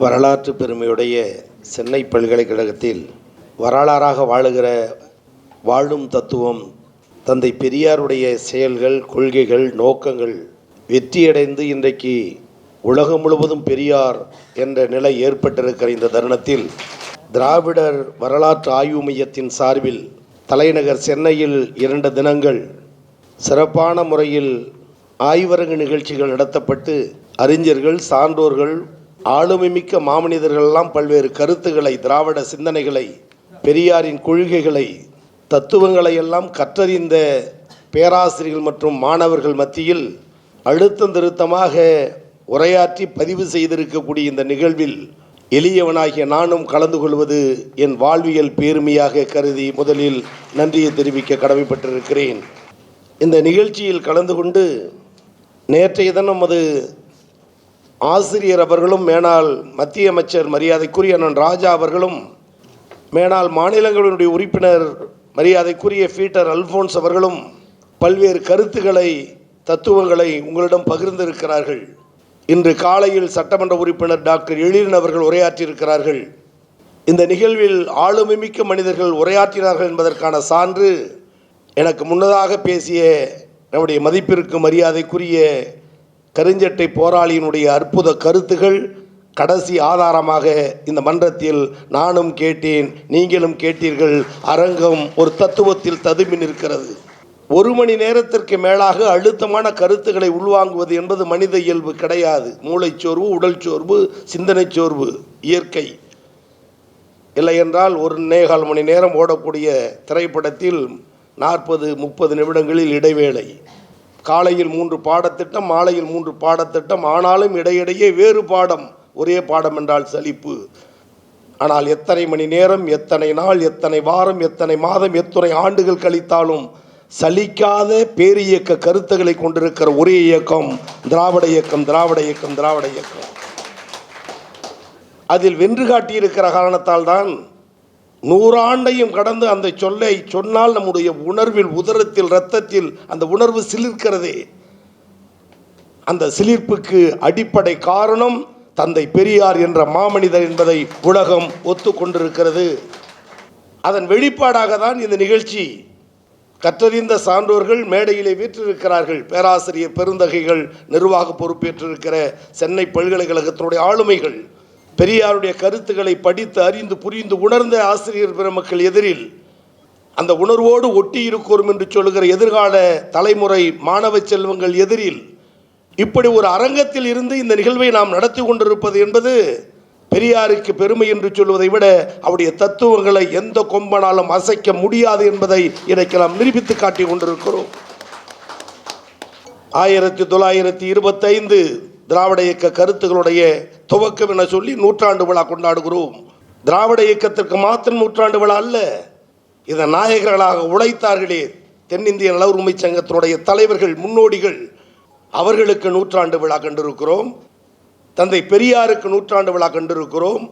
வரலாற்று பெருமையுடைய சென்னை பல்கலைக்கழகத்தில் வரலாறாக வாழுகிற வாழும் தத்துவம் தந்தை பெரியாருடைய செயல்கள் கொள்கைகள் நோக்கங்கள் வெற்றியடைந்து இன்றைக்கு உலகம் முழுவதும் பெரியார் என்ற நிலை ஏற்பட்டிருக்கிற இந்த தருணத்தில் திராவிடர் வரலாற்று ஆய்வு மையத்தின் சார்பில் தலைநகர் சென்னையில் இரண்டு தினங்கள் சிறப்பான முறையில் ஆய்வரங்கு நிகழ்ச்சிகள் நடத்தப்பட்டு அறிஞர்கள் சான்றோர்கள் ஆளுமைமிக்க மாமனிதர்களெல்லாம் பல்வேறு கருத்துக்களை திராவிட சிந்தனைகளை பெரியாரின் கொள்கைகளை தத்துவங்களை எல்லாம் கற்றறிந்த பேராசிரியர்கள் மற்றும் மாணவர்கள் மத்தியில் அழுத்தம் திருத்தமாக உரையாற்றி பதிவு செய்திருக்கக்கூடிய இந்த நிகழ்வில் எளியவனாகிய நானும் கலந்து கொள்வது என் வாழ்வியல் பேருமையாக கருதி முதலில் நன்றியை தெரிவிக்க கடமைப்பட்டிருக்கிறேன். இந்த நிகழ்ச்சியில் கலந்து கொண்டு நேற்றைய தினம் அது ஆசிரியர் அவர்களும் மேனால் மத்திய அமைச்சர் மரியாதைக்குரிய அண்ணன் ராஜா அவர்களும் மேனால் மாநிலங்களுடைய உறுப்பினர் மரியாதைக்குரிய பீட்டர் அல்போன்ஸ் அவர்களும் பல்வேறு கருத்துக்களை தத்துவங்களை உங்களிடம் பகிர்ந்திருக்கிறார்கள். இன்று காலையில் சட்டமன்ற உறுப்பினர் டாக்டர் எழிலன் அவர்கள் உரையாற்றியிருக்கிறார்கள். இந்த நிகழ்வில் ஆளுமைமிக்க மனிதர்கள் உரையாற்றினார்கள் என்பதற்கான சான்று எனக்கு முன்னதாக பேசிய நம்முடைய மதிப்பிற்கு மரியாதைக்குரிய கருஞ்சட்டை போராளியினுடைய அற்புத கருத்துகள் கடைசி ஆதாரமாக இந்த மன்றத்தில் நானும் கேட்டேன் நீங்களும் கேட்டீர்கள். அரங்கம் ஒரு தத்துவத்தில் ததும்பி நிற்கிறது. ஒரு மணி நேரத்திற்கு மேலாக அழுத்தமான கருத்துக்களை உள்வாங்குவது என்பது மனித இயல்பு கிடையாது. மூளைச்சோர்வு உடல் சோர்வு சிந்தனை சோர்வு இயற்கை. இல்லை என்றால் ஒரு நேகால் மணி நேரம் ஓடக்கூடிய திரைப்படத்தில் நாற்பது முப்பது நிமிடங்களில் இடைவேளை. காலையில் மூன்று பாடத்திட்டம் மாலையில் மூன்று பாடத்திட்டம் ஆனாலும் இடையிடையே வேறு பாடம். ஒரே பாடம் என்றால் சலிப்பு. ஆனால் எத்தனை மணி நேரம் எத்தனை நாள் எத்தனை வாரம் எத்தனை மாதம் எத்தனை ஆண்டுகள் கழித்தாலும் சலிக்காத பேரியக்க கருத்துக்களை கொண்டிருக்கிற ஒரே இயக்கம் திராவிட இயக்கம் திராவிட இயக்கம் திராவிட இயக்கம். அதில் வென்று காட்டியிருக்கிற காரணத்தால் தான் நூறாண்டையும் கடந்து அந்த சொல்லை சொன்னால் நம்முடைய உணர்வில் உதரத்தில் இரத்தத்தில் அந்த உணர்வு சிலிர்க்கிறதே. அந்த சிலிர்ப்புக்கு அடிப்படை காரணம் தந்தை பெரியார் என்ற மாமனிதர் என்பதை உலகம் ஒத்துக்கொண்டிருக்கிறது. அதன் வெளிப்பாடாக தான் இந்த நிகழ்ச்சி. கற்றறிந்த சான்றோர்கள் மேடையிலே வீற்றிருக்கிறார்கள். பேராசிரியர் பெருந்தகைகள் நிர்வாக பொறுப்பேற்றிருக்கிற சென்னை பல்கலைக்கழகத்தினுடைய ஆளுமைகள். பெரியாருடைய கருத்துக்களை படித்து அறிந்து புரிந்து உணர்ந்த ஆசிரியர் பெருமக்கள் எதிரில் அந்த உணர்வோடு ஒட்டி இருக்கோம் என்று சொல்லுகிற எதிர்கால தலைமுறை மாணவ செல்வங்கள் எதிரில் இப்படி ஒரு அரங்கத்தில் இருந்து இந்த நிகழ்வை நாம் நடத்தி கொண்டிருப்பது என்பது பெரியாருக்கு பெருமை என்று சொல்வதை விட அவருடைய தத்துவங்களை எந்த கொம்பனாலும் அசைக்க முடியாது என்பதை இன்றைக்கு நாம் நிரூபித்து காட்டி கொண்டிருக்கிறோம். ஆயிரத்தி தொள்ளாயிரத்தி இருபத்தைந்து திராவிட இயக்க கருத்துக்களுடைய துவக்கம் என சொல்லி நூற்றாண்டு விழா கொண்டாடுகிறோம். திராவிட இயக்கத்திற்கு மாத்திரம் நூற்றாண்டு விழா அல்ல. இதன் நாயகர்களாக உழைத்தார்களே தென்னிந்திய நல உரிமை சங்கத்தினுடைய தலைவர்கள் முன்னோடிகள். அவர்களுக்கு நூற்றாண்டு விழா கண்டிருக்கிறோம். தந்தை பெரியாருக்கு நூற்றாண்டு விழா கண்டிருக்கிறோம்.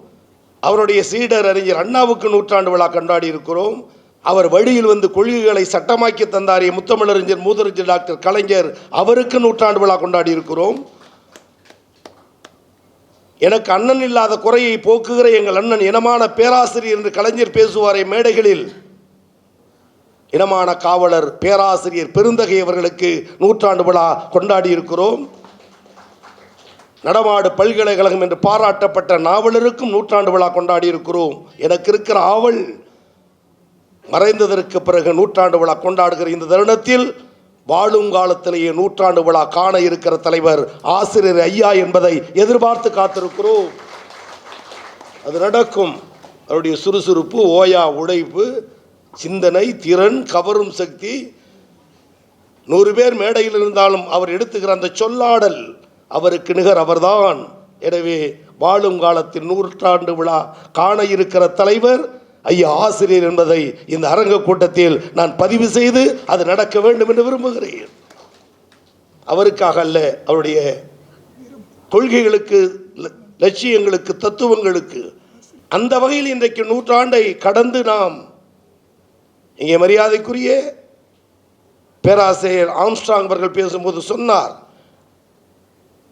அவருடைய சீடர் அறிஞர் அண்ணாவுக்கு நூற்றாண்டு விழா கொண்டாடி இருக்கிறோம் அவர் வழியில் வந்து கொள்கைகளை சட்டமாக்கி தந்தாரிய முத்தமிழறிஞர் மூதறிஞர் டாக்டர் கலைஞர் அவருக்கு நூற்றாண்டு விழா கொண்டாடி இருக்கிறோம் எனக்கு அண்ணன் இல்லாத குறையை போக்குகிற எங்கள் அண்ணன் இனமான பேராசிரியர் என்று கலைஞர் பேசுவாரே மேடைகளில். இனமான காவலர் பேராசிரியர் பெருந்தகை அவர்களுக்கு நூற்றாண்டு விழா கொண்டாடி இருக்கிறோம் நடமாடு பல்கலைக்கழகம் என்று பாராட்டப்பட்ட நாவலருக்கும் நூற்றாண்டு விழா கொண்டாடி இருக்கிறோம் எனக்கு இருக்கிற ஆவல் மறைந்ததற்கு பிறகு நூற்றாண்டு விழா கொண்டாடுகிற இந்த தருணத்தில் வாழும் காலத்திலேயே நூற்றாண்டு விழா காண இருக்கிற தலைவர் ஆசிரியர் ஐயா என்பதை எதிர்பார்த்து காத்திருக்கிறோம். அது நடக்கும். அவருடைய சுறுசுறுப்பு ஓயா உழைப்பு சிந்தனை திறன் கவரும் சக்தி. நூறு பேர் மேடையில் இருந்தாலும் அவர் எடுத்துக்கிற அந்த சொல்லாடல் அவருக்கு நிகர் அவர்தான். எனவே வாழும் காலத்தில் நூற்றாண்டு விழா காண இருக்கிற தலைவர் ஐயா ஆசிரியர் என்பதை இந்த அரங்க கூட்டத்தில் நான் பதிவு செய்து அது நடக்க வேண்டும் என்று விரும்புகிறேன். அவருக்காக அல்ல அவருடைய கொள்கைகளுக்கு லட்சியங்களுக்கு தத்துவங்களுக்கு அந்த வகையில் இன்றைக்கு நூற்றாண்டை கடந்து நாம் இங்கே மரியாதைக்குரிய பேராசிரியர் ஆம்ஸ்ட்ராங் அவர்கள் பேசும்போது சொன்னார்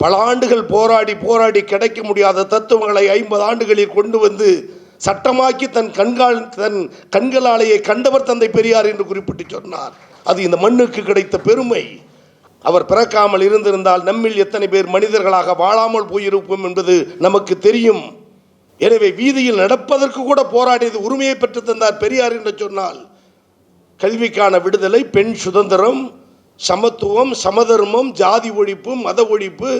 பல ஆண்டுகள் போராடி போராடி கிடைக்க முடியாத தத்துவங்களை ஐம்பது ஆண்டுகளில் கொண்டு வந்து சட்டமாக்கி தன் கண்கால் தன் கண்களாலேயே கண்டவர் தந்தை பெரியார் என்று குறிப்பிட்டு சொன்னார். அது இந்த மண்ணுக்கு கிடைத்த பெருமை. அவர் பிறக்காமல் இருந்திருந்தால் நம்மில் எத்தனை பேர் மனிதர்களாக வாழாமல் போயிருப்போம் என்பது நமக்கு தெரியும். எனவே வீதியில் நடப்பதற்கு கூட போராடியது உரிமையை பெற்று தந்தார் பெரியார் என்று சொன்னால் கல்விக்கான விடுதலை பெண் சுதந்திரம் சமத்துவம் சமதர்மம் ஜாதி ஒழிப்பு மத ஒழிப்பு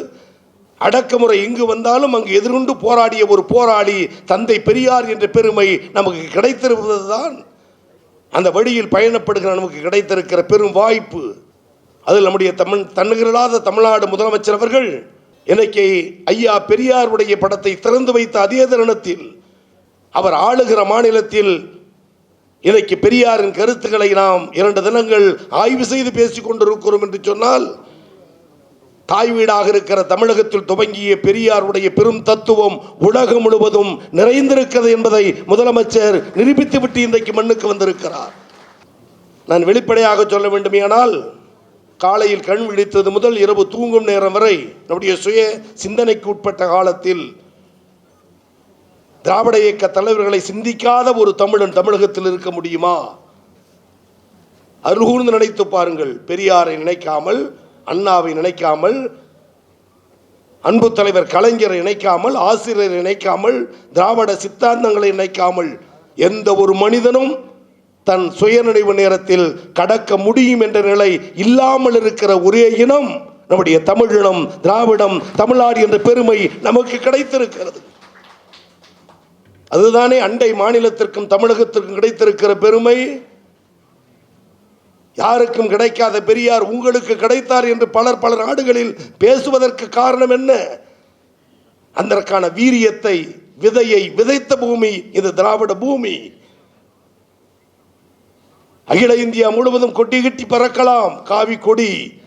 அடக்குமுறை இங்கு வந்தாலும் அங்கு எதிர்கொண்டு போராடிய ஒரு போராளி தந்தை பெரியார் என்ற பெருமை நமக்கு கிடைத்திருப்பதுதான். அந்த வழியில் பயணப்படுகிற நமக்கு கிடைத்திருக்கிற பெரும் வாய்ப்பு. அதில் நம்முடைய தமிழ் தன்னுகிரலாத தமிழ்நாடு முதலமைச்சர் அவர்கள் இன்னைக்கு ஐயா பெரியாருடைய படத்தை திறந்து வைத்த அதே தருணத்தில் அவர் ஆளுகிற மாநிலத்தில் இன்னைக்கு பெரியாரின் கருத்துக்களை நாம் இரண்டு தினங்கள் ஆய்வு செய்து பேசிக் கொண்டிருக்கிறோம் என்று சொன்னால் தாய் வீடாக இருக்கிற தமிழகத்தில் துவங்கிய பெரியாருடைய பெரும் தத்துவம் உலகம் முழுவதும் நிறைந்திருக்கிறது என்பதை முதலமைச்சர் நிரூபித்துவிட்டு இன்றைக்கு மண்ணுக்கு வந்திருக்கிறார். நான் வெளிப்படையாக சொல்ல வேண்டுமேயானால் காலையில் கண் விழித்தது முதல் இரவு தூங்கும் நேரம் வரை நம்முடைய சுய சிந்தனைக்கு உட்பட்ட காலத்தில் திராவிட இயக்க தலைவர்களை சிந்திக்காத ஒரு தமிழன் தமிழகத்தில் இருக்க முடியுமா? அருகூர்ந்து நினைத்து பாருங்கள் பெரியாரை நினைக்காமல் அண்ணாவை நினைக்காமல் அன்பு தலைவர் கலைஞரை நினைக்காமல் ஆசிரியரை நினைக்காமல் திராவிட சித்தாந்தங்களை நினைக்காமல் எந்த ஒரு மனிதனும் தன் சுயநினைவு நேரத்தில் கடக்க முடியும் என்ற நிலை இல்லாமல் இருக்கிற ஒரே இனம் நம்முடைய தமிழினம் திராவிடம் தமிழ்நாடு என்ற பெருமை நமக்கு கிடைத்திருக்கிறது. அதுதானே அண்டை மாநிலத்திற்கும் தமிழகத்திற்கும் கிடைத்திருக்கிற பெருமை? யாருக்கும் கிடைக்காத பெரியார் உங்களுக்கு கிடைத்தார் என்று பலர் பல நாடுகளில் பேசுவதற்கு காரணம் என்ன? அதற்கான வீரியத்தை விதையை விதைத்த பூமி இது திராவிட பூமி. அகில இந்தியா முழுவதும் கொட்டி கிட்டி பறக்கலாம் காவி கொடி.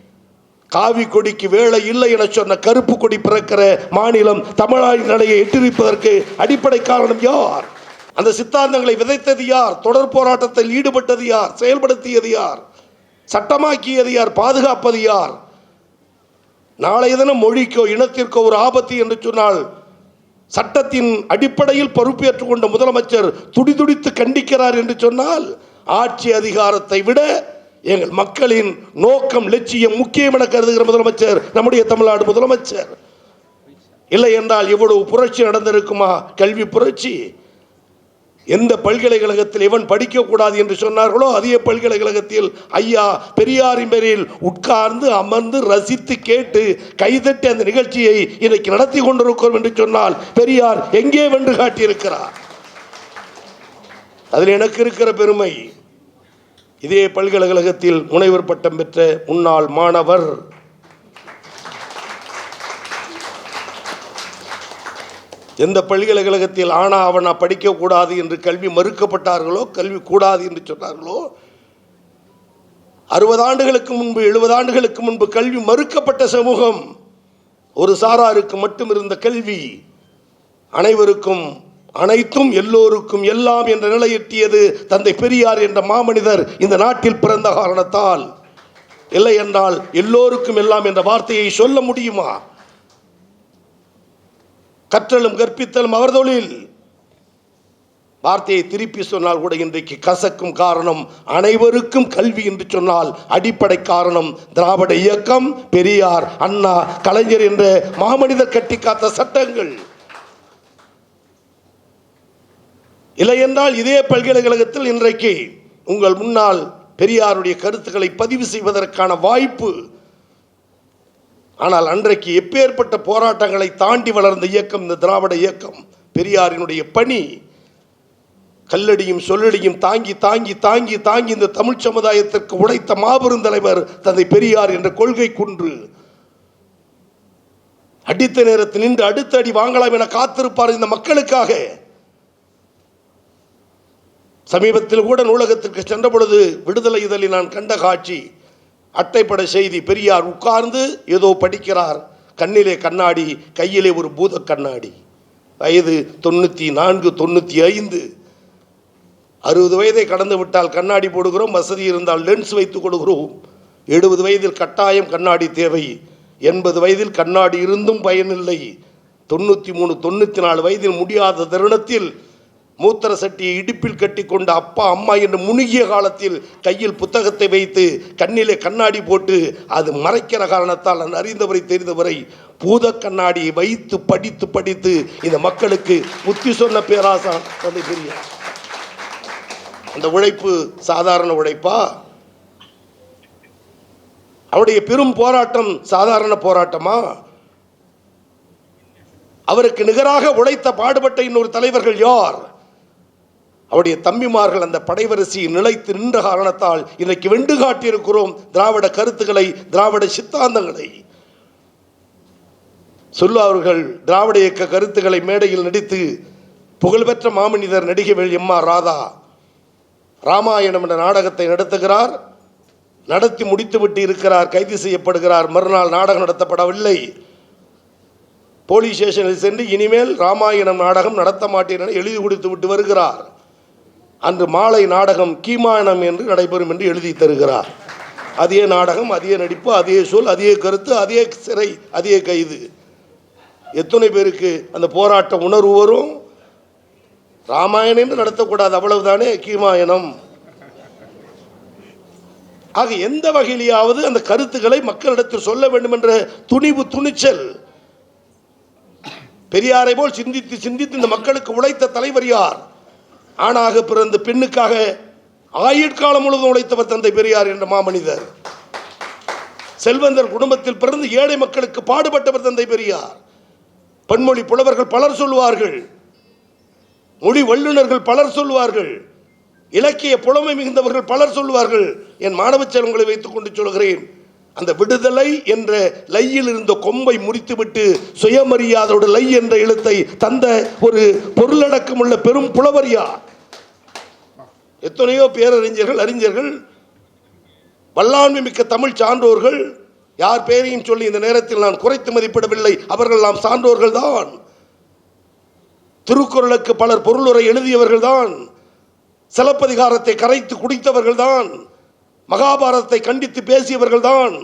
காவி கொடிக்கு வேலை இல்லை என சொன்ன கருப்பு கொடி பிறக்கிற மாநிலம் தமிழ்நாடு நிலையை எட்டிருப்பதற்கு அடிப்படை காரணம் யார்? அந்த சித்தாந்தங்களை விதைத்தது யார்? தொடர் போராட்டத்தில் ஈடுபட்டது யார்? செயல்படுத்தியது யார்? சட்டமாக்கியது யார்? பாதுகாப்பது யார்? நாளைய தினம் மொழிக்கோ இனத்திற்கோ ஒரு ஆபத்து என்று சொன்னால் சட்டத்தின் அடிப்படையில் பொறுப்பேற்றுக் கொண்ட முதலமைச்சர் துடிதுடித்து கண்டிக்கிறார் என்று சொன்னால் ஆட்சி அதிகாரத்தை விட எங்கள் மக்களின் நோக்கம் லட்சியம் முக்கியம் என கருதுகிற முதலமைச்சர் நம்முடைய தமிழ்நாடு முதலமைச்சர். இல்லை என்றால் இவ்வளவு புரட்சி நடந்திருக்குமா? கல்வி புரட்சி. எந்த பல்கலைக்கழகத்தில் எவன் படிக்கக்கூடாது என்று சொன்னார்களோ அதே பல்கலைக்கழகத்தில் ஐயா பெரியாரின் பேரில் உட்கார்ந்து அமர்ந்து ரசித்து கேட்டு கைதட்டி அந்த நிகழ்ச்சியை இன்னைக்கு நடத்தி கொண்டிருக்கிறோம் என்று சொன்னால் பெரியார் எங்கே வென்று காட்டியிருக்கிறார்? அதில் எனக்கு இருக்கிற பெருமை இதே பல்கலைக்கழகத்தில் முனைவர் பட்டம் பெற்ற முன்னாள் மாணவர் எந்த பல்கலைக்கழகத்தில் ஆனா அவனா படிக்கக்கூடாது என்று கல்வி மறுக்கப்பட்டார்களோ கல்வி கூடாது என்று சொன்னார்களோ அறுபது ஆண்டுகளுக்கு முன்பு எழுபது ஆண்டுகளுக்கு முன்பு கல்வி மறுக்கப்பட்ட சமூகம் ஒரு சாராருக்கு மட்டும் இருந்த கல்வி அனைவருக்கும் அனைத்தும் எல்லோருக்கும் எல்லாம் என்ற நிலை எட்டியது தந்தை பெரியார் என்ற மாமனிதர் இந்த நாட்டில் பிறந்த காரணத்தால். இல்லை என்றால் எல்லோருக்கும் எல்லாம் என்ற வார்த்தையை சொல்ல முடியுமா? கற்றலும் கற்பித்தலும் அவர் தொழில். வார்த்தையை திருப்பி சொன்னால் கூட இன்றைக்கு கசக்கும் காரணம் அனைவருக்கும் கல்வி என்று சொன்னால் அடிப்படை காரணம் திராவிட இயக்கம் பெரியார் அண்ணா கலைஞர் என்ற மாமனிதர் கட்டி காத்த சட்டங்கள். இல்லை என்றால் இதே பல்கலைக்கழகத்தில் இன்றைக்கு உங்கள் முன்னால் பெரியாருடைய கருத்துக்களை பதிவு செய்வதற்கான வாய்ப்பு ஆனால் அன்றைக்கு எப்பேற்பட்ட போராட்டங்களை தாண்டி வளர்ந்த இயக்கம் இந்த திராவிட இயக்கம் பெரியாரினுடைய பணி கல்லடியும் சொல்லடியும் தாங்கி தாங்கி தாங்கி தாங்கி இந்த தமிழ் சமுதாயத்திற்கு உழைத்த மாபெரும் தலைவர் தந்தை பெரியார் என்ற கொள்கை குன்று. அடித்த நேரத்தில் நின்று அடுத்த அடி வாங்கலாம் என காத்திருப்பார் இந்த மக்களுக்காக. சமீபத்தில் கூட நூலகத்திற்கு சென்ற பொழுது விடுதலை இதழில் நான் கண்ட காட்சி அட்டைப்பட செய்தி பெரியார் உட்கார்ந்து ஏதோ படிக்கிறார். கண்ணிலே கண்ணாடி கையிலே ஒரு பூத கண்ணாடி. வயது தொண்ணூற்றி நான்கு தொண்ணூற்றி ஐந்து. அறுபது வயதை கடந்து விட்டால் கண்ணாடி போடுகிறோம் வசதி இருந்தால் லென்ஸ் வைத்துக் கொடுக்கிறோம் எழுபது வயதில் கட்டாயம் கண்ணாடி தேவை. எண்பது வயதில் கண்ணாடி இருந்தும் பயனில்லை. தொண்ணூற்றி மூணு தொண்ணூற்றி நாலு வயதில் முடியாத தருணத்தில் மூத்திர சட்டியை இடுப்பில் கட்டி கொண்ட அப்பா அம்மா என்று முழுகிய காலத்தில் கையில் புத்தகத்தை வைத்து கண்ணிலே கண்ணாடி போட்டு அது மறைக்கிற காரணத்தால் நான் அறிந்தவரை தெரிந்தவரை பூத கண்ணாடியை வைத்து படித்து படித்து இந்த மக்களுக்கு புத்தி சொன்ன பேராசான் தந்தை பெரிய அந்த உழைப்பு சாதாரண உழைப்பா? அவருடைய பெரும் போராட்டம் சாதாரண போராட்டமா? அவருக்கு நிகராக உழைத்த பாடுபட்ட இன்னொரு தலைவர்கள் யார்? அவருடைய தம்பிமார்கள் அந்த படைவரிசையில் நிலைத்து நின்ற காரணத்தால் இன்றைக்கு வெண்டு காட்டியிருக்கிறோம் திராவிட கருத்துக்களை திராவிட சித்தாந்தங்களை. சொல்லு அவர்கள் திராவிட இயக்க கருத்துக்களை மேடையில் நடித்து புகழ்பெற்ற மாமனிதர் நடிகைகள் எம் ஆர் ராதா ராமாயணம் என்ற நாடகத்தை நடத்துகிறார். நடத்தி முடித்துவிட்டு இருக்கிறார் கைது செய்யப்படுகிறார். மறுநாள் நாடகம் நடத்தப்படவில்லை. போலீஸ் ஸ்டேஷனில் சென்று இனிமேல் ராமாயணம் நாடகம் நடத்த மாட்டேன் என எழுதி கொடுத்து விட்டு வருகிறார். அன்று மாலை நாடகம் கீமாயணம் என்று நடைபெறும் என்று எழுதி தருகிறார். அதே நாடகம் அதே நடிப்பு அதே சொல் அதே கருத்து அதே சிறை அதே கைது. எத்தனை பேருக்கு அந்த போராட்ட உணர்வு வரும். ராமாயணம் என்று நடத்தக்கூடாது அவ்வளவுதானே கீமாயணம். ஆக எந்த வகையிலேயாவது அந்த கருத்துக்களை மக்களிடத்தில் சொல்ல வேண்டும் என்ற துணிவு துணிச்சல் பெரியாரை போல் சிந்தித்து சிந்தித்து இந்த மக்களுக்கு உழைத்த தலைவர் யார்? ஆணாக பிறந்த பெண்ணுக்காக ஆயுட்காலம் முழுவதும் உழைத்தவர் தந்தை பெரியார் என்ற மாமனிதர். செல்வந்தர் குடும்பத்தில் பிறந்து ஏழை மக்களுக்கு பாடுபட்டவர் தந்தை பெரியார். பன்மொழி புலவர்கள் பலர் சொல்வார்கள் மொழி வல்லுநர்கள் பலர் சொல்வார்கள் இலக்கிய புலமை மிகுந்தவர்கள் பலர் சொல்வார்கள் என் மாணவ செல்வங்களை வைத்துக் கொண்டு சொல்கிறேன். அந்த விடுதலை என்ற லையில் இருந்த கொம்பை முறித்துவிட்டு சுயமரியாதையோட லை என்ற எழுத்தை தந்த ஒரு பொருளடக்கம் உள்ள பெரும் புலவர் யார்? எத்தனையோ பேரறிஞர்கள் அறிஞர்கள் வல்லாண்மை மிக்க தமிழ் சான்றோர்கள் யார் பேரையும் சொல்லி இந்த நேரத்தில் நான் குறைத்து மதிப்பிடவில்லை அவர்கள் நாம் சான்றோர்கள் தான். திருக்குறளுக்கு பலர் பொருளுரை எழுதியவர்கள் தான். சிலப்பதிகாரத்தை கரைத்து குடித்தவர்கள் தான். மகாபாரதத்தை கண்டித்து பேசியவர்கள்தான்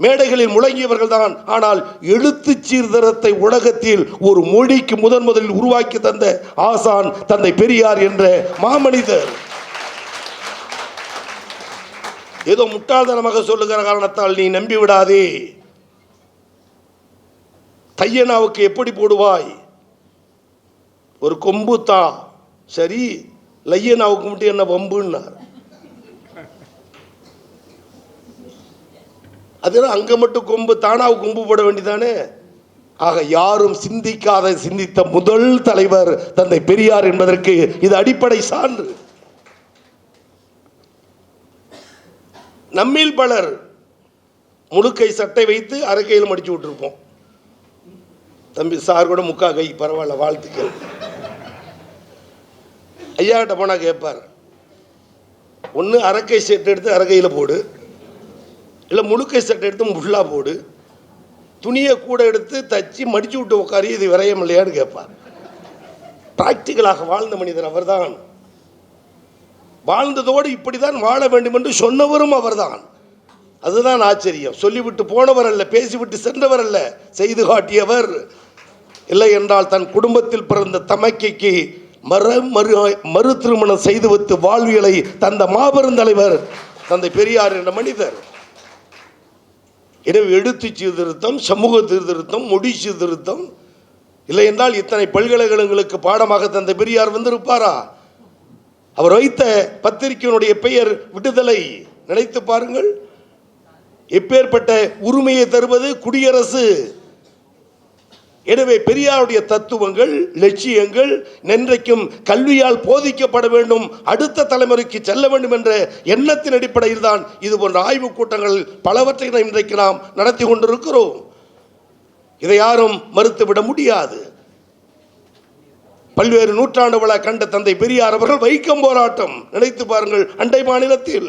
மேடைகளில் முழங்கியவர்கள் தான் ஆனால் எழுத்து சீர்தரத்தை உலகத்தில் ஒரு மொழிக்கு முதன் முதலில் உருவாக்கி தந்த ஆசான் தந்தை பெரியார் என்ற மாமனிதர் ஏதோ முட்டாள்தனமாக சொல்லுகிற காரணத்தால் நீ நம்பி விடாதே. தையனாவுக்கு எப்படி போடுவாய்? ஒரு கொம்பு தான் சரி லையனாவுக்கு மட்டும் என்ன வம்புன்னார். அதெல்லாம் அங்கே மட்டும் கொம்பு தானாக கொம்பு போட வேண்டியதானே? ஆக யாரும் சிந்திக்காத சிந்தித்த முதல் தலைவர் தந்தை பெரியார் என்பதற்கு இது அடிப்படை சான்று. நம்மில் பலர் முழுக்கை சட்டை வைத்து அரைக்கையில் மடிச்சு விட்டுருப்போம். தம்பி சார் கூட முக்கா கை பரவாயில்ல வாழ்த்துக்கள். ஐயா கிட்ட போனால் கேட்பார். ஒன்று அரக்கை செட்டு எடுத்து அரக்கையில் போடு. இல்லை முழுக்கை சட்டை எடுத்து ஃபுல்லாக போடு. துணியை கூட எடுத்து தச்சு மடித்து விட்டு உட்காரி இது விரயம் இல்லையான்னு கேட்பார். ப்ராக்டிக்கலாக வாழ்ந்த மனிதர் அவர்தான். வாழ்ந்ததோடு இப்படி தான் வாழ வேண்டும் என்று சொன்னவரும் அவர்தான். அதுதான் ஆச்சரியம். சொல்லிவிட்டு போனவர் அல்ல பேசிவிட்டு சென்றவர் அல்ல செய்து காட்டியவர். இல்லை என்றால் தன் குடும்பத்தில் பிறந்த தமக்கைக்கு மறு மறு மறு திருமணம் செய்து வைத்து வாழ்வியலை தந்த மாபெரும் தலைவர் தந்தை பெரியார் என்ற மனிதர். எனவே எழுத்து சீர்திருத்தம் சமூக சீர்திருத்தம் மொழி சீர்திருத்தம். இல்லை என்றால் இத்தனை பல்கலைக்கழகங்களுக்கு பாடமாக தந்த பெரியார் வந்திருப்பாரா? அவர் வைத்த பத்திரிகையினுடைய பெயர் விடுதலை. நினைத்து பாருங்கள். எப்பேற்பட்ட உரிமையை தருவது குடியரசு. எனவே பெரியாருடைய தத்துவங்கள் லட்சியங்கள் என்றைக்கும் கல்வியால் போதிக்கப்பட வேண்டும் அடுத்த தலைமுறைக்கு செல்ல வேண்டும் என்ற எண்ணத்தின் அடிப்படையில் தான் இது போன்ற ஆய்வுக் கூட்டங்கள் பலவற்றை இன்றைக்கு நாம் நடத்தி கொண்டிருக்கிறோம். இதை யாரும் மறுத்துவிட முடியாது. பல்வேறு நூற்றாண்டு விழா கண்ட தந்தை பெரியார் அவர்கள் வைக்கம் போராட்டம். நினைத்து பாருங்கள் அண்டை மாநிலத்தில்.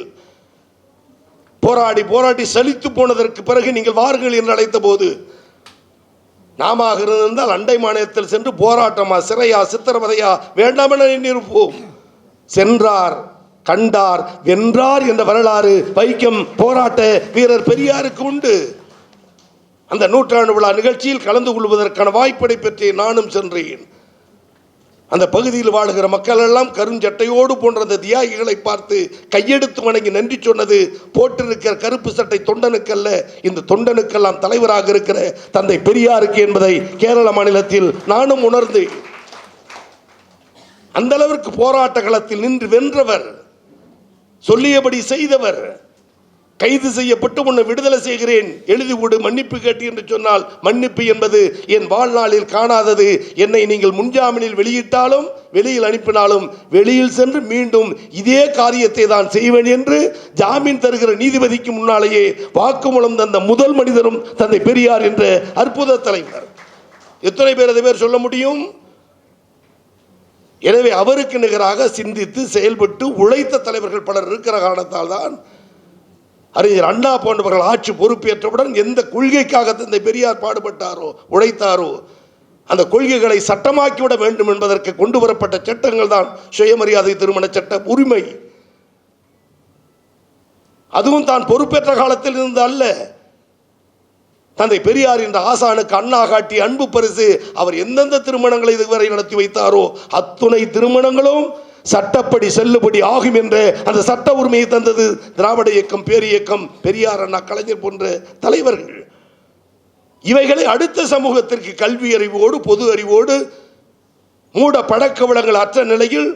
போராடி போராடி சலித்து போனதற்கு பிறகு நீங்கள் வாருங்கள் என்று அழைத்த போது நாம இருந்தால் அண்டை மாநிலத்தில் சென்று போராட்டமா சிறையா சித்திரவதையா வேண்டாம் என எண்ணிருப்போம் சென்றார் கண்டார் வென்றார் என்ற வரலாறு வைக்கம் போராட்ட வீரர் பெரியாருக்கு உண்டு. அந்த நூற்றாண்டு விழா நிகழ்ச்சியில் கலந்து கொள்வதற்கான வாய்ப்பை பற்றி நானும் சென்றேன். அந்த பகுதியில் வாழுகிற மக்கள் எல்லாம் கருஞ்சட்டையோடு போன்ற அந்த தியாகிகளை பார்த்து கையெடுத்து வணங்கி நன்றி சொன்னது போட்டிருக்கிற கருப்பு சட்டை தொண்டனுக்கல்ல இந்த தொண்டனுக்கெல்லாம் தலைவராக இருக்கிற தந்தை பெரியாருக்கு என்பதை கேரள மாநிலத்தில் நானும் உணர்ந்து அந்த அளவிற்கு போராட்ட களத்தில் நின்று வென்றவர் சொல்லியபடி செய்தவர் கைது செய்யப்பட்டு உன்னை விடுதலை செய்கிறேன். எழுதி மன்னிப்பு கேட்டு என்று சொன்னால் மன்னிப்பு என்பது என் வாழ்நாளில் காணாதது. என்னை நீங்கள் முன்ஜாமீனில் வெளியிட்டாலும் வெளியில் அனுப்பினாலும் வெளியில் சென்று மீண்டும் இதே காரியத்தை தான் செய்வேன் என்று ஜாமீன் தருகிற நீதிபதிக்கு முன்னாலேயே வாக்குமூலம் தந்த முதல் மனிதரும் தந்தை பெரியார் என்ற அற்புத தலைவர். எத்தனை பேர் அதை பேர் சொல்ல முடியும்? எனவே அவருக்கு நிகராக சிந்தித்து செயல்பட்டு உழைத்த தலைவர்கள் பலர் இருக்கிற காரணத்தால் தான் அறிஞர் அண்ணா போன்றவர்கள் ஆட்சி பொறுப்பேற்றவுடன் எந்த கொள்கைக்காக இந்த பெரியார் பாடுபட்டாரோ உழைத்தாரோ அந்த கொள்கைகளை சட்டமாக்கிவிட வேண்டும் என்பதற்கு கொண்டு வரப்பட்ட சட்டங்கள் தான் சுயமரியாதை திருமண சட்ட உரிமை. அதுவும் தான் பொறுப்பேற்ற காலத்தில் இருந்து அல்ல. தந்தை பெரியார் என்ற ஆசானுக்கு அண்ணா காட்டி அன்பு பரிசு அவர் எந்தெந்த திருமணங்களை இதுவரை நடத்தி வைத்தாரோ அத்துணை திருமணங்களும் சட்டப்படி செல்லுபடி ஆகும் என்ற அந்த சட்ட உரிமையை தந்தது திராவிட இயக்கம் பேரியக்கம் பெரியார் அண்ணா கலைஞர் போன்ற தலைவர்கள். இவைகளை அடுத்த சமூகத்திற்கு கல்வி அறிவோடு பொது அறிவோடு மூட பழக்க வளங்கள் அற்ற நிலையில்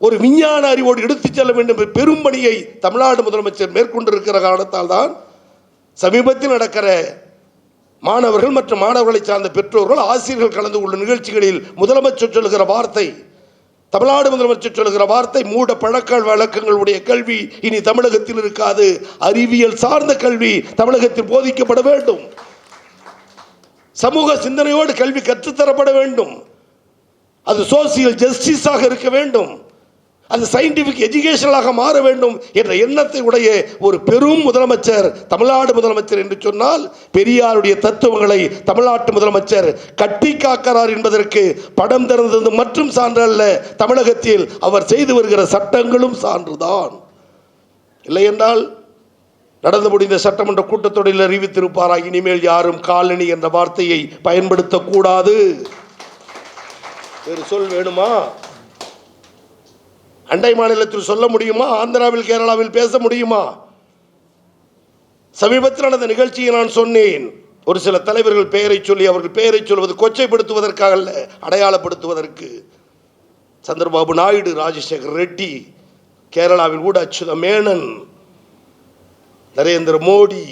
ஒரு விஞ்ஞான அறிவோடு எடுத்துச் செல்ல வேண்டும் என்ற பெரும் பணியை தமிழ்நாடு முதலமைச்சர் மேற்கொண்டிருக்கிற காரணத்தால் தான் சமீபத்தில் நடக்கிற மாணவர்கள் மற்றும் மாணவர்களை சார்ந்த பெற்றோர்கள் ஆசிரியர்கள் கலந்து கொள்ளும் நிகழ்ச்சிகளில் முதலமைச்சர் சொல்லுகிற வார்த்தை தமிழ்நாடு முதலமைச்சர் சொல்லுகிற வார்த்தை மூட பழக்க வழக்கங்களுடைய கல்வி இனி தமிழகத்தில் இருக்காது. அறிவியல் சார்ந்த கல்வி தமிழகத்தில் போதிக்கப்பட வேண்டும். சமூக சிந்தனையோடு கல்வி கற்றுத்தரப்பட வேண்டும். அது சோசியல் ஜஸ்டிஸாக இருக்க வேண்டும். அது சயின்டிஃபிக் எஜுகேஷனலாக மாற வேண்டும் என்ற எண்ணத்தை உடைய ஒரு பெரும் முதலமைச்சர் தமிழ்நாடு முதலமைச்சர் என்று சொன்னால் பெரியாருடைய தத்துவங்களை தமிழ்நாட்டு முதலமைச்சர் கட்டி காக்கிறார் என்பதற்கு படம் திறந்தது மற்றும் சான்று அல்ல தமிழகத்தில் அவர் செய்து வருகிற சட்டங்களும் சான்றுதான். இல்லை என்றால் நடந்து முடிந்த சட்டமன்ற கூட்டத்தொடரில் அறிவித்திருப்பாரா? இனிமேல் யாரும் காலனி என்ற வார்த்தையை பயன்படுத்தக்கூடாது. வேறு சொல் வேணுமா? அண்டை மாநிலத்தில் சொல்ல முடியுமா? ஆந்திராவில் கேரளாவில் பேச முடியுமா? சமீபத்தில் நடந்த நிகழ்ச்சியை நான் சொன்னேன். ஒரு சில தலைவர்கள் பெயரை சொல்லி அவர்கள் பெயரை சொல்வது கொச்சைப்படுத்துவதற்காக அல்ல அடையாளப்படுத்துவதற்கு. சந்திரபாபு நாயுடு ராஜசேகர் ரெட்டி கேரளாவில் கூட அச்சுத மேனன் நரேந்திர மோடி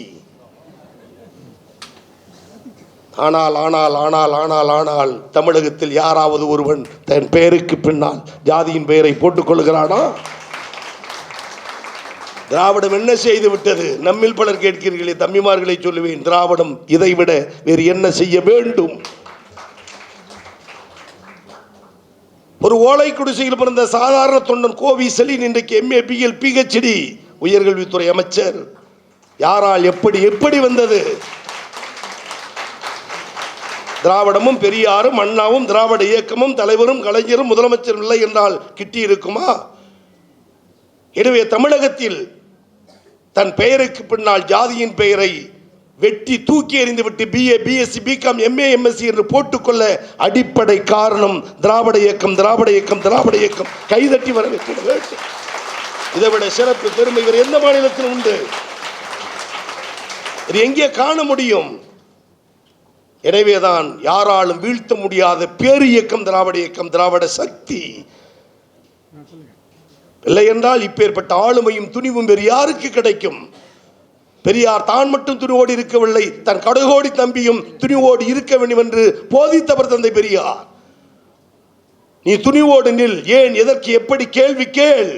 ஆனால் ஆனால் ஆனால் ஆனால் ஆனால் தமிழகத்தில் யாராவது ஒருவன் தன் பெயருக்கு பின்னால் ஜாதியின் பெயரை போட்டுக்கொள்கிறானா திராவிடம் என்ன செய்து விட்டது? நம்மில் பலர் கேட்கிறீர்களே தம்பிமார்களை சொல்லுவேன் திராவிடம் இதைவிட வேறு என்ன செய்ய வேண்டும்? ஒரு ஓலை குடிசையில் பிறந்த சாதாரண தொண்டன் கோவி செலின் இன்றைக்கு எம்ஏ பிஎல் பிஹெச்டி உயர்கல்வித்துறை அமைச்சர். யாரால் எப்படி எப்படி வந்தது? திராவிடமும் பெரியாரும் அண்ணாவும் திராவிட இயக்கமும் தலைவரும் கலைஞரும் முதலமைச்சரும் இல்லை என்றால் கிட்டி இருக்குமா எனவே தமிழகத்தில் தன் பெயருக்கு பின்னால் ஜாதியின் பெயரை வெட்டி தூக்கி எறிந்துவிட்டு BA BSc BCom MA MSc என்று போட்டுக்கொள்ள அடிப்படை காரணம் திராவிட இயக்கம் திராவிட இயக்கம் திராவிட இயக்கம். கைதட்டி வரவேற்க வேண்டும் இதை விட சிறப்பு பெருமை வேறு எந்த மாநிலத்திலும் உண்டு? இது எங்கே காண முடியும்? எனவேதான் யாராலும் வீழ்த்த முடியாத பேரு இயக்கம் திராவிட இயக்கம் திராவிட சக்தி. இல்லை என்றால் இப்பேற்பட்ட ஆளுமையும் துணிவும் வேறு யாருக்கு கிடைக்கும்? பெரியார் தான் மட்டும் துணிவோடு இருக்கவில்லை தன் கடுகோடி தம்பியும் துணிவோடு இருக்க வேண்டும் என்று போதித்தவர் தந்தை பெரியார். நீ துணிவோடு நில் ஏன் எதற்கு எப்படி கேள்வி கேள்?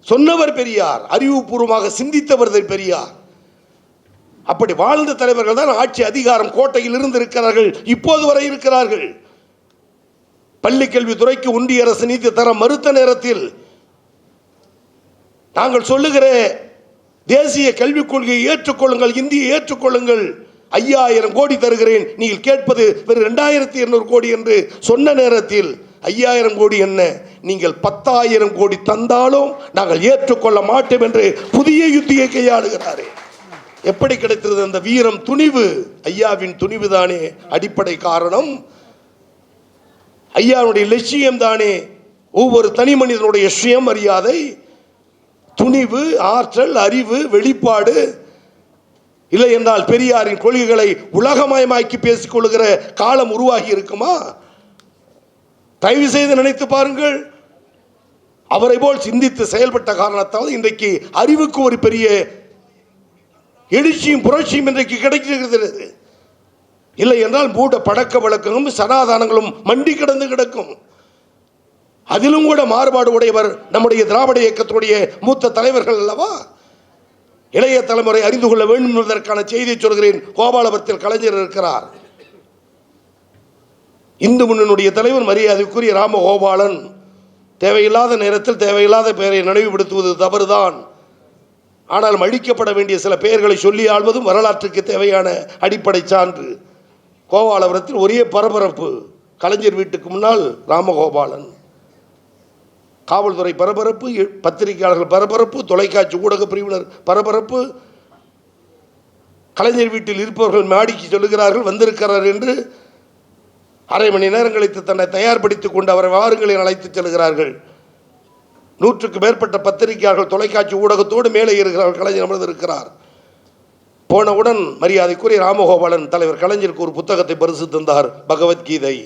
சொன்னவர் பெரியார் அறிவுபூர்வமாக சிந்தித்தவர் பெரியார். அப்படி வாழ்ந்த தலைவர்கள் தான் ஆட்சி அதிகாரம் கோட்டையில் இருந்து இருக்கிறார்கள் இப்போது வரை இருக்கிறார்கள். பள்ளி கல்வித்துறைக்கு ஒன்றிய அரசு நீதி தர மறுத்த நேரத்தில் நாங்கள் சொல்லுகிற தேசிய கல்விக் கொள்கையை ஏற்றுக்கொள்ளுங்கள் இந்தியை ஏற்றுக்கொள்ளுங்கள். ஐயாயிரம் கோடி தருகிறேன். நீங்கள் கேட்பது வெறும் ரெண்டாயிரத்தி இருநூறு கோடி என்று சொன்ன நேரத்தில் ஐயாயிரம் கோடி என்ன? நீங்கள் பத்தாயிரம் கோடி தந்தாலும் நாங்கள் ஏற்றுக்கொள்ள மாட்டோம் என்று புதிய யுத்தியை கையாளுகிறாரே. எப்படி கிடைத்தது அந்த வீரம் துணிவு? ஐயாவின் துணிவு தானே அடிப்படை காரணம். ஐயாவுடைய லட்சியம் தானே? ஒவ்வொரு தனி மனிதனுடைய சுயமரியாதை துணிவு ஆற்றல் அறிவு வெளிப்பாடு. இல்லை என்றால் பெரியாரின் கொள்கைகளை உலகமயமாக்கி பேசிக் கொள்கிற காலம் உருவாகி இருக்குமா? தயவு செய்து நினைத்து பாருங்கள். அவரை போல் சிந்தித்து செயல்பட்ட காரணத்தால் இன்றைக்கு அறிவுக்கு ஒரு பெரிய எழுச்சியும் புரட்சியும் இன்றைக்கு கிடைக்கிறது இல்லை என்றால் மூட பழக்க வழக்கங்களும் சனாதானங்களும் மண்டி கிடந்து கிடக்கும். அதிலும் கூட மாறுபாடு உடையவர் நம்முடைய திராவிட இயக்கத்துடைய மூத்த தலைவர்கள் அல்லவா? இளைய தலைமுறை அறிந்து கொள்ள வேண்டும் என்பதற்கான செய்தியை சொல்கிறேன். கோபாலபுரத்தில் கலைஞர் இருக்கிறார். இந்து முன்னனுடைய தலைவர் மரியாதைக்குரிய ராமகோபாலன். தேவையில்லாத நேரத்தில் தேவையில்லாத பெயரை நினைவுபடுத்துவது தவறுதான். ஆனால் அழிக்கப்பட வேண்டிய சில பெயர்களை சொல்லி ஆள்வதும் வரலாற்றுக்கு தேவையான அடிப்படை சான்று. கோபாலபுரத்தில் ஒரே பரபரப்பு. கலைஞர் வீட்டுக்கு முன்னால் ராமகோபாலன். காவல்துறை பரபரப்பு எ- பத்திரிகையாளர்கள் பரபரப்பு தொலைக்காட்சி ஊடக பிரிவினர் பரபரப்பு. கலைஞர் வீட்டில் இருப்பவர்கள் மாடிக்கு சொல்லுகிறார்கள் வந்திருக்கிறார் என்று அரை மணி நேரம் கழித்து தன்னை தயார்படுத்திக் கொண்டு அவரை வாருங்களை அழைத்துச் செல்கிறார்கள் நூற்றுக்கு மேற்பட்ட பத்திரிகையாளர்கள் தொலைக்காட்சி ஊடகத்தோடு மேலே இருக்கிறார் கலைஞர் அமர்ந்திருக்கிறார். போனவுடன் மரியாதைக்குரிய ராமகோபாலன் தலைவர் கலைஞருக்கு ஒரு புத்தகத்தை பரிசு தந்தார் பகவத்கீதை.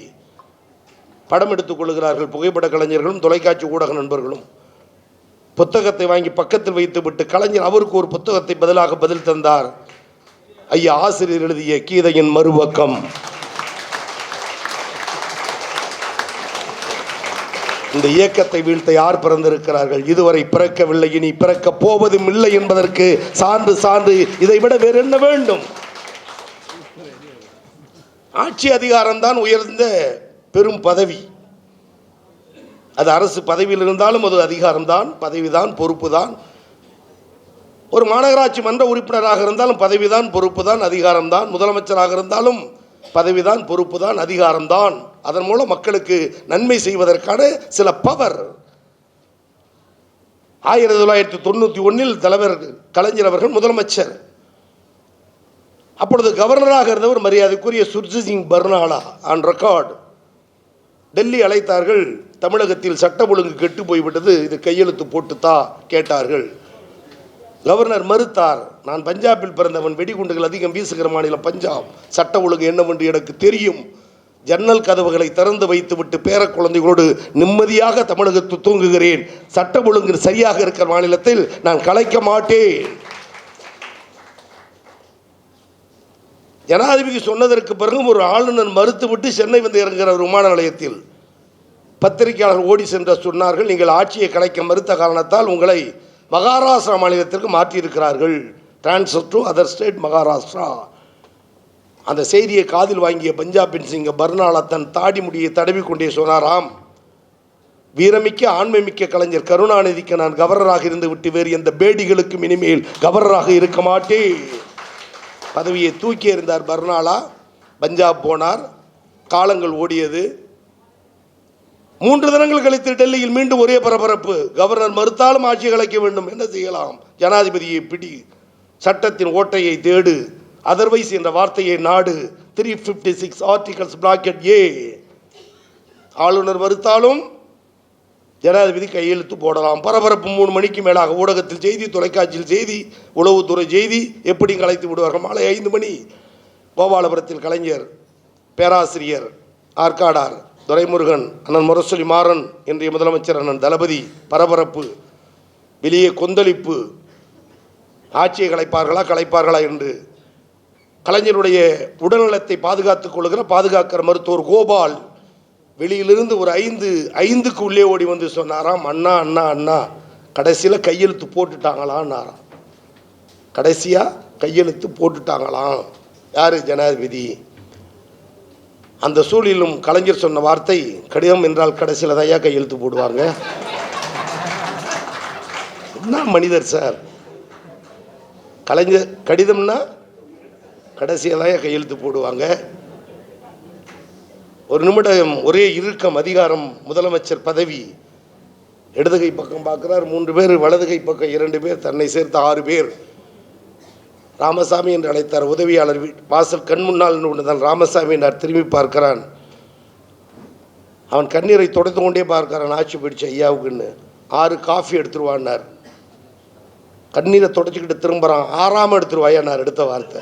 படம் எடுத்துக் கொள்கிறார்கள் புகைப்பட கலைஞர்களும் தொலைக்காட்சி ஊடக நண்பர்களும். புத்தகத்தை வாங்கி பக்கத்தில் வைத்துவிட்டு கலைஞர் அவருக்கு ஒரு புத்தகத்தை பதிலாக பதில் தந்தார். ஐயா ஆசிரியர் எழுதிய கீதையின் மறுபக்கம். இந்த இயக்கத்தை வீழ்த்த யார் பிறந்திருக்கிறார்கள்? இதுவரை பிறக்கவில்லை இனி பிறக்கப் போவதும் இல்லை என்பதற்கு சான்று சான்று இதை விட வேறு என்ன வேண்டும்? ஆட்சி அதிகாரம்தான் உயர்ந்த பெரும் பதவி. அது அரசு பதவியில் இருந்தாலும் அது அதிகாரம்தான் பதவிதான் பொறுப்பு தான். ஒரு மாநகராட்சி மன்ற உறுப்பினராக இருந்தாலும் பதவிதான் பொறுப்புதான் அதிகாரம்தான் முதலமைச்சராக இருந்தாலும் பதவிதான் பொறுப்பு தான் அதிகாரம்தான். அதன் மூலம் மக்களுக்கு நன்மை செய்வதற்கான சில பவர் ஆயிரத்தி தொள்ளாயிரத்தி தொண்ணூற்றி ஒன்றில் தலைவர் கலைஞர் அவர்கள் முதலமைச்சர். அப்பொழுது கவர்னராக இருந்தவர் மரியாதைக்குரிய சுர்ஜித் சிங் பர்னாலா ஆன் ரெக்கார்டு டெல்லி அழைத்தார்கள் தமிழகத்தில் சட்டம் ஒழுங்கு கெட்டு போய்விட்டது இது கையெழுத்து போட்டுத்தா கேட்டார்கள். கவர்னர் மறுத்தார் நான் பஞ்சாபில் பிறந்தவன் வெடிகுண்டுகள் அதிகம் வீசுகிற மாநிலம் பஞ்சாப். சட்ட ஒழுங்கு என்னவென்று எனக்கு தெரியும். ஜன்னல் கதவுகளை திறந்து வைத்துவிட்டு பேர குழந்தைகளோடு நிம்மதியாக தமிழகத்து தூங்குகிறேன். சட்ட ஒழுங்கு சரியாக இருக்கிற மாநிலத்தில் நான் கலைக்க மாட்டேன். ஜனாதிபதி சொன்னதற்கு பிறகும் ஒரு ஆளுநர் மறுத்துவிட்டு சென்னை வந்து இறங்குகிறார் விமான நிலையத்தில். பத்திரிகையாளர் ஓடி சென்ற சொன்னார்கள் நீங்கள் ஆட்சியை கலைக்க மறுத்த காரணத்தால் உங்களை மகாராஷ்டிரா மாநிலத்திற்கு மாற்றியிருக்கிறார்கள். Transfer to other state Maharashtra. அந்த செய்தியை காதில் வாங்கிய பஞ்சாபின் சிங்க பர்னாலா தன் தாடி முடியை தடவி கொண்டே சொன்னாராம். வீரமிக்க ஆண்மைமிக்க கலைஞர் கருணாநிதிக்கு நான் கவர்னராக இருந்து விட்டு வேறு எந்த பேடிகளுக்கும் இனிமேல் கவர்னராக இருக்க மாட்டேன். பதவியை தூக்கி எறிந்தார் பர்னாலா. பஞ்சாப் போனார். காலங்கள் ஓடியது. மூன்று தினங்கள் கழித்து டெல்லியில் மீண்டும் ஒரே பரபரப்பு. கவர்னர் மறுத்தாலும் ஆட்சி கலைக்க வேண்டும். என்ன செய்யலாம்? ஜனாதிபதியை பிடி. சட்டத்தின் ஓட்டையை தேடு. அதர்வைஸ் என்ற வார்த்தையை நாடு. த்ரீ ஃபிஃப்டி சிக்ஸ் ஆர்டிகல்ஸ் பிளாக்கெட் ஏ ஆளுநர் மறுத்தாலும் ஜனாதிபதி கையெழுத்து போடலாம். பரபரப்பு மூணு மணிக்கு மேலாக ஊடகத்தில் செய்தி தொலைக்காட்சியில் செய்தி உளவுத்துறை செய்தி எப்படி கலைத்து விடுவார்கள்? மாலை ஐந்து மணி. கோபாலபுரத்தில் கலைஞர் பேராசிரியர் ஆற்காடார் துரைமுருகன் அண்ணன் முரசொலி மாறன் இன்றைய முதலமைச்சர் அண்ணன் தளபதி பரபரப்பு வெளியே கொந்தளிப்பு ஆட்சியை கலைப்பார்களா கலைப்பார்களா என்று கலைஞருடைய உடல்நலத்தை பாதுகாத்துக் கொள்கிற பாதுகாக்கிற மருத்துவர் கோபால் வெளியிலிருந்து ஒரு ஐந்து ஐந்துக்கு உள்ளே ஓடி வந்து சொன்னாராம் அண்ணா அண்ணா அண்ணா கடைசியில் கையெழுத்து போட்டுட்டாங்களான்னாராம். கடைசியாக கையெழுத்து போட்டுட்டாங்களாம். யார் ஜனாதிபதி? அந்த சூழலிலும் கலைஞர் சொன்ன வார்த்தை கடிதம் என்றால் கடைசியில் தான் ஏன் கையெழுத்து போடுவாங்க? என்ன மனிதர் சார்? கலைஞர் கடிதம்னா கடைசியில் தான் கையெழுத்து போடுவாங்க? ஒரு நிமிடம் ஒரே இறுக்கம் அதிகாரம் முதலமைச்சர் பதவி. இடது கை பக்கம் பார்க்குறார் மூன்று பேர் வலது கை பக்கம் இரண்டு பேர் தன்னை சேர்த்து ஆறு பேர். ராமசாமி என்று அழைத்தார் உதவியாளர் வீ வாசல் கண் முன்னால் நின்று தான் ராமசாமி என்றார் திரும்பி பார்க்கிறான். அவன் கண்ணீரை தொடர்ந்து கொண்டே பார்க்கிறான் ஆட்சி போயிடுச்சு ஐயாவுக்குன்னு. ஆறு காஃபி எடுத்துருவான்னார் கண்ணீரை தொடச்சிக்கிட்டு திரும்புகிறான் ஆறாமல் எடுத்துருவாயான்னார் அடுத்த வார்த்தை.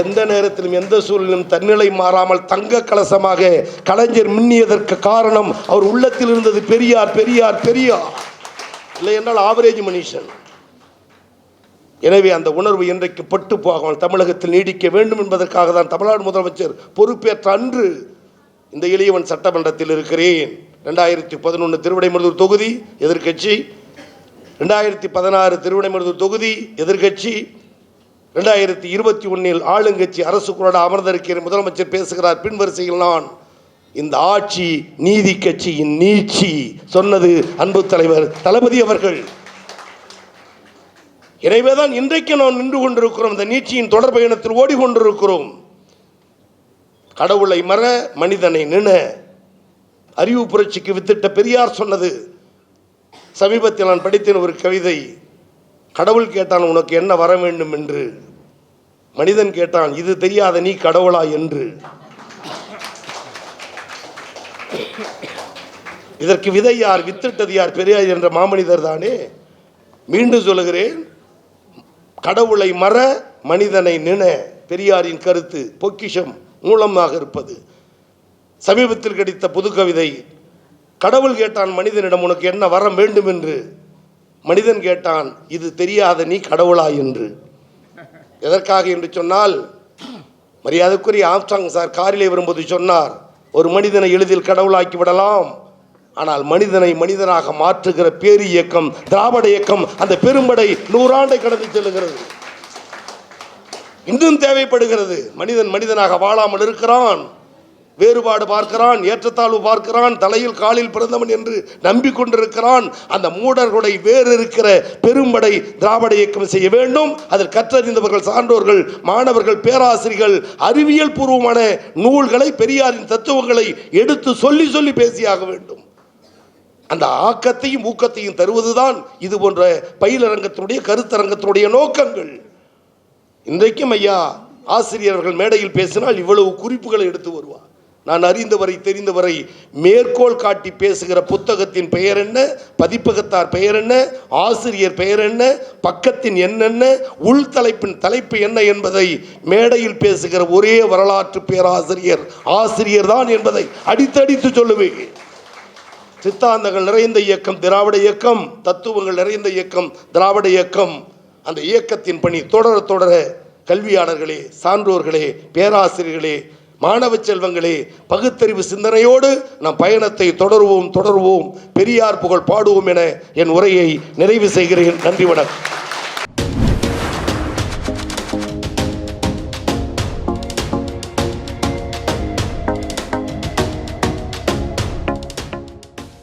எந்த நேரத்திலும் எந்த சூழலிலும் தன்னிலை மாறாமல் தங்க கலசமாக கலைஞர் மின்னியதற்கு காரணம் அவர் உள்ளத்தில் இருந்தது பெரியார் பெரியார் பெரியார். இல்லை என்றால் ஆவரேஜ் மனுஷன். எனவே அந்த உணர்வு இன்றைக்கு பட்டு போகாமல் தமிழகத்தில் நீடிக்க வேண்டும் என்பதற்காக தான் தமிழ்நாடு முதலமைச்சர் பொறுப்பேற்ற அன்று இந்த இளையவன் சட்டமன்றத்தில் இருக்கிறேன். ரெண்டாயிரத்தி பதினொன்று திருவிடைமருதூர் தொகுதி எதிர்க்கட்சி. ரெண்டாயிரத்தி பதினாறு திருவிடைமருதூர் தொகுதி எதிர்க்கட்சி. ரெண்டாயிரத்தி இருபத்தி ஒன்றில் ஆளுங்கட்சி அரசு கூட அமர்ந்திருக்கிற முதலமைச்சர் பேசுகிறார். பின்வரிசையில் நான் இந்த ஆட்சி நீதி கட்சியின் நீட்சி சொன்னது அன்பு தலைவர் தளபதி அவர்கள். எனவே தான் இன்றைக்கு நாம் நின்று கொண்டிருக்கிறோம். இந்த நீட்சியின் தொடர் பயணத்தில் ஓடிக்கொண்டிருக்கிறோம். கடவுளை மற மனிதனை நின அறிவு புரட்சிக்கு வித்திட்ட பெரியார் சொன்னது. சமீபத்தில் நான் படித்தேன் ஒரு கவிதை கடவுள் கேட்டான் உனக்கு என்ன வர வேண்டும் என்று? மனிதன் கேட்டான் இது தெரியாத நீ கடவுளா என்று? இதற்கு விதை யார் வித்திட்டது யார்? பெரியார் என்ற மாமனிதர் தானே. மீண்டும் சொல்லுகிறேன். கடவுளை மற மனிதனை நின பெரியாரின் கருத்து பொக்கிஷம் மூலமாக இருப்பது. சமீபத்தில் கிடைத்த புது கவிதை கடவுள் கேட்டான் மனிதனிடம் உனக்கு என்ன வரம் வேண்டும் என்று? மனிதன் கேட்டான் இது தெரியாத நீ கடவுளா என்று. எதற்காக என்று சொன்னால் மரியாதைக்குரிய ஆம்ஸ்டாங் சார் காரிலே வரும்போது சொன்னார் ஒரு மனிதனை எளிதில் கடவுளாக்கி விடலாம். ஆனால் மனிதனை மனிதனாக மாற்றுகிற பேரு இயக்கம் திராவிட இயக்கம் அந்த பெரும்படை நூறாண்டை கடந்து செல்லுகிறது. இன்னும் தேவைப்படுகிறது. மனிதன் மனிதனாக வாழாமல் இருக்கிறான். வேறுபாடு பார்க்கிறான் ஏற்றத்தாழ்வு பார்க்கிறான் தலையில் காலில் பிறந்தவன் என்று நம்பிக்கொண்டிருக்கிறான். அந்த மூடர்களுடைய வேறு இருக்கிற பெரும்படை திராவிட இயக்கம் செய்ய வேண்டும். அதில் கற்றறிந்தவர்கள் சான்றோர்கள் மாணவர்கள் பேராசிரியர்கள் அறிவியல் பூர்வமான நூல்களை பெரியாரின் தத்துவங்களை எடுத்து சொல்லி சொல்லி பேசியாக வேண்டும். அந்த ஆக்கத்தையும் ஊக்கத்தையும் தருவதுதான் இது போன்ற பயிலரங்கத்தினுடைய கருத்தரங்கத்தினுடைய நோக்கங்கள். இன்றைக்கும் ஐயா ஆசிரியர்கள் மேடையில் பேசினால் இவ்வளவு குறிப்புகளை எடுத்து வருவார். நான் அறிந்தவரை தெரிந்தவரை மேற்கோள் காட்டி பேசுகிற புத்தகத்தின் பெயர் என்ன பதிப்பகத்தார் பெயர் என்ன ஆசிரியர் பெயர் என்ன பக்கத்தின் என்னென்ன உள்தலைப்பின் தலைப்பு என்ன என்பதை மேடையில் பேசுகிற ஒரே வரலாற்று பேராசிரியர் ஆசிரியர் தான் என்பதை அடித்தடித்து சொல்லுவேன். சித்தாந்தங்கள் நிறைந்த இயக்கம் திராவிட இயக்கம் தத்துவங்கள் நிறைந்த இயக்கம் திராவிட இயக்கம். அந்த இயக்கத்தின் பணி தொடர தொடர கல்வியாளர்களே சான்றோர்களே பேராசிரியர்களே மாணவ செல்வங்களே பகுத்தறிவு சிந்தனையோடு நம் பயணத்தை தொடருவோம் தொடருவோம். பெரியார் புகழ் பாடுவோம் என என் உரையை நிறைவு செய்கிறேன். நன்றி வணக்கம்.